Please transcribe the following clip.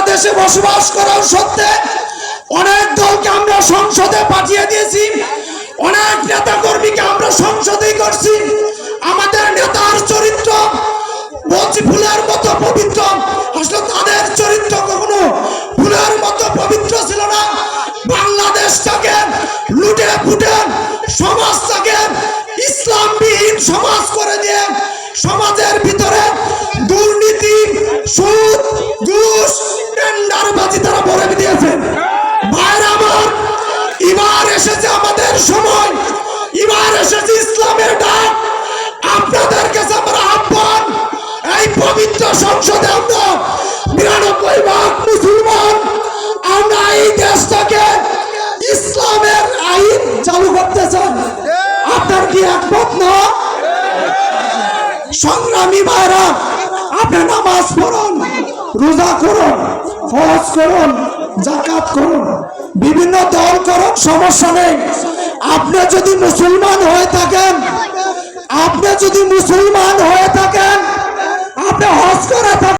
বাংলাদেশে বসবাস করার সত্ত্বে অনেক দলকে আমরা সংসদে পাঠিয়ে দিয়েছি। অনেক নেতা কর্মীকে আমরা সংসদেই করছি। আমাদের নেতার চরিত্র ফুলের মতো পবিত্র। আসলে তাদের চরিত্র কখনো ফুলের মতো পবিত্র ছিল না। বাংলাদেশটাকে লুটে ফুটে সমাজটাকে ইসলামবিহীন সমাজ করে দিয়ে সমাজের ভিতরে সময় এবার এসেছে ইসলামের ডাক। আপনাদের কাছে আমার আহ্বান, এই পবিত্র সংসদে আমরা নিরানব্বই ভাগ মুসলমান, আমরা এই দেশটাকে ইসলামের আইন চালু করতে চান আপনার কি একমত না? সংগ্রামী ভাইরা, আপনি নামাজ পড়ুন, রোজা করুন, হজ করুন জাকাত করুন, বিভিন্ন দল করুন সমস্যা নেই। আপনি যদি মুসলমান হয়ে থাকেন আপনি যদি মুসলমান হয়ে